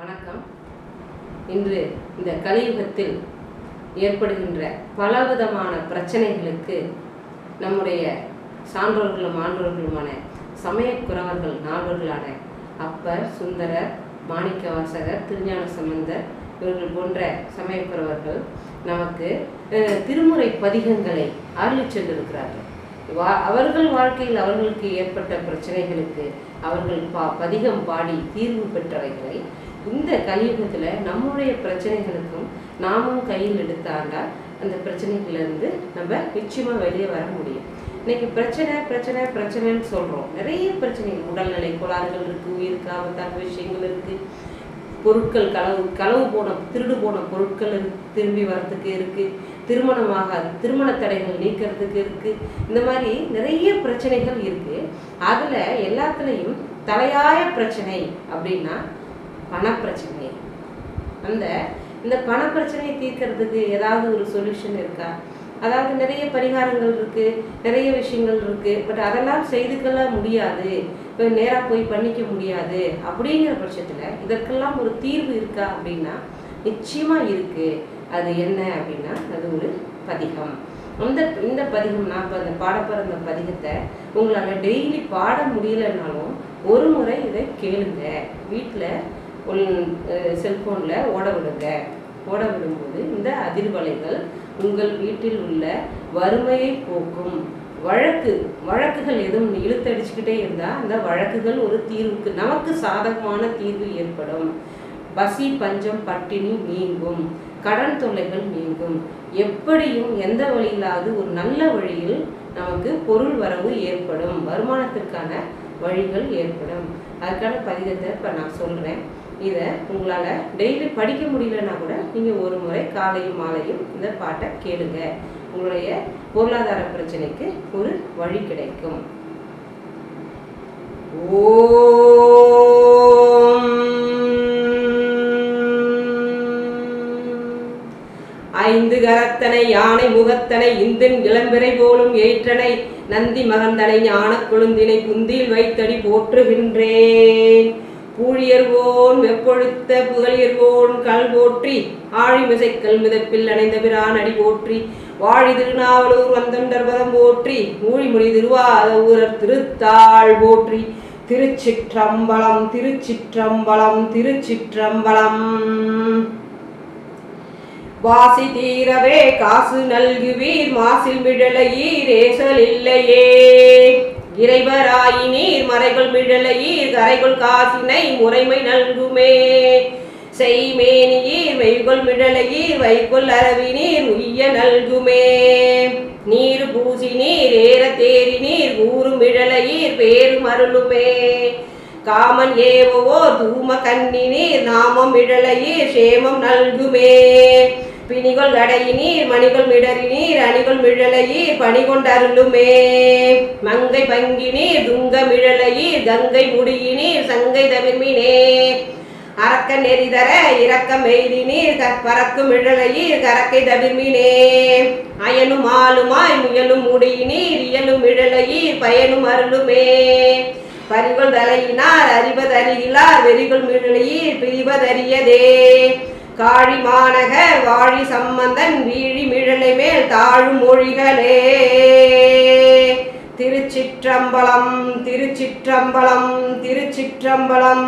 வணக்கம். இன்று இந்த கலியுகத்தில் ஏற்படுகின்ற பலவிதமான பிரச்சனைகளுக்கு நம்முடைய சான்றோர்களும் ஆன்றோர்களுமான சமயக்குறவர்கள் நால்வர்களான அப்பர் சுந்தரர் மாணிக்கவாசகர் திருஞான சம்பந்தர் இவர்கள் போன்ற சமயக்குறவர்கள் நமக்கு திருமுறை பதிகங்களை அருளி சென்றிருக்கிறார்கள். வா அவர்கள் வாழ்க்கையில் அவர்களுக்கு ஏற்பட்ட பிரச்சனைகளுக்கு அவர்கள் பா பதிகம் பாடி தீர்வு பெற்றவைகளை இந்த கலியுகத்தில் நம்முடைய பிரச்சனைகளுக்கும் நாமும் கையில் எடுத்தாண்டா அந்த பிரச்சனைகளிலிருந்து நம்ம நிச்சயமாக வெளியே வர முடியும். இன்னைக்கு பிரச்சனை பிரச்சனை பிரச்சனைன்னு சொல்கிறோம் நிறைய பிரச்சனைகள் உடல்நிலை கோளாறுகள் இருக்குது உயிருக்கு ஆபத்தான விஷயங்கள் இருக்குது பொருட்கள் களவு களவு போன திருடு போன பொருட்கள் திரும்பி வரத்துக்கு திருமணம் திருமணமாகாது திருமண தடைகள் நீக்கிறதுக்கு இருக்கு. இந்த மாதிரி நிறைய பிரச்சனைகள் இருக்கு. அதுல எல்லாத்துலேயும் தலையாய பிரச்சனை அப்படின்னா பணப்பிரச்சனை. அந்த இந்த பணப்பிரச்சனையை தீர்க்கறதுக்கு ஏதாவது ஒரு சொல்யூஷன் இருக்கா? அதாவது நிறைய பரிகாரங்கள் இருக்கு நிறைய விஷயங்கள் இருக்கு. பட் அதெல்லாம் செய்துக்கொள்ள முடியாது. இப்போ நேராக போய் பண்ணிக்க முடியாது. அப்படிங்கிற பட்சத்தில் இதற்கெல்லாம் ஒரு தீர்வு இருக்கா அப்படின்னா நிச்சயமா இருக்கு. அது என்ன அப்படின்னா அது ஒரு பதிகம். அந்த இந்த பதிகம் நான் இப்போ அந்த பாடப்போகிற அந்த பதிகத்தை உங்களால் டெய்லி பாட முடியலனாலும் ஒரு முறை இதை கேளுங்க. வீட்டில் செல்ஃபோனில் ஓட விடுங்க. ஓட விடும்போது இந்த அதிர்வலைகள் உங்கள் வீட்டில் உள்ள வறுமையை போக்கும். வழக்கு வழக்குகள் எதுவும் இழுத்தடிச்சுக்கிட்டே இருந்தால் அந்த வழக்குகள் ஒரு தீர்வுக்கு நமக்கு சாதகமான தீர்வு ஏற்படும். பசி பஞ்சம் பட்டினி நீங்கும். கடன் தொல்லைகள் நீங்கும். எப்படியும் எந்த வழியிலாவது ஒரு நல்ல வழியில் நமக்கு பொருள் வரவு ஏற்படும். வருமானத்திற்கான வழிகள் ஏற்படும். அதுக்கான பதிகத்தை இப்போ நான் சொல்கிறேன் இதை உங்களால் டெய்லி படிக்க முடியலன்னா கூட நீங்கள் ஒரு முறை காலையும் மாலையும் இந்த பாட்டை கேளுங்க. உங்களுடைய பொருளாதார பிரச்சனைக்கு ஒரு வழி கிடைக்கும். ஓ ஐந்து கரத்தனை யானை முகத்தனை இந்தின் இளம்பிறை போலும் ஏற்றனை நந்தி மகந்தனை ஞான கொழுந்தினை குந்தியில் வைத்தடி போற்றுகின்றேன். பூழியர்வோன் வெப்பொழுத்த புகழியர்வோன் கல் போற்றி ஆழிமிசைக்கல் மிதப்பில் அணைந்த பிரான் அடி போற்றி வாழி திருநாவலூர் வந்தண்டர்பதம் போற்றி ஊழிமொழி திருவாத ஊரர் திருத்தாள் போற்றி திருச்சிற்றம்பலம் திருச்சிற்றம்பலம் திருச்சிற்றம்பலம். வாசி தீரவே காசு நல்குவீர் மாசில் மிழலையீர் ஏசல் இல்லையே. இறைவராயினீர் மறைகள் மிழலையீர் கரைகள் காசினை முறைமை நல்குமே. செய்மேனியீர் மெய்கொள் மிழலையீர் வைகொள் அரவினீர் உய்ய நல்குமே. நீர் பூசி நீர் ஏற தேரி நீர் ஊரும் மிழலையீர் பேரு மருளுமே காமன் ஏவவோ தூம கண்ணினீர் நாமம் இழலையீர் சேமம் நல்குமே. பிணிகொள் கடையினீர் மணிகொள் மிடறினீர் அணிகொள் மிழலையீர் பணிகொண்டருளுமே மங்கை பங்கினீர் துங்க மிழலையீர் கங்கை முடியினீர் சங்கை தவிர்மினே. அரக்க நெறிதர இரக்கம் எய்தினீர் கற்பறக்கும் இழலையீர் கரக்கை தவிர்மினே. அயனும் ஆளுமாய் முயலும் முடியினீர் இயலும் இழலையீர் பயனும் அருளுமே. பரிகொள் தலையினார் அறிவதறியிலார் வெறிகொள் மிழலையீர் பிரிவதறியதே. காழி மாநகர் வாழி சம்பந்தன் வீழி மிழலை மேல் தாழும் மொழிகளே. திருச்சிற்றம்பலம் திருச்சிற்றம்பலம் திருச்சிற்றம்பலம்.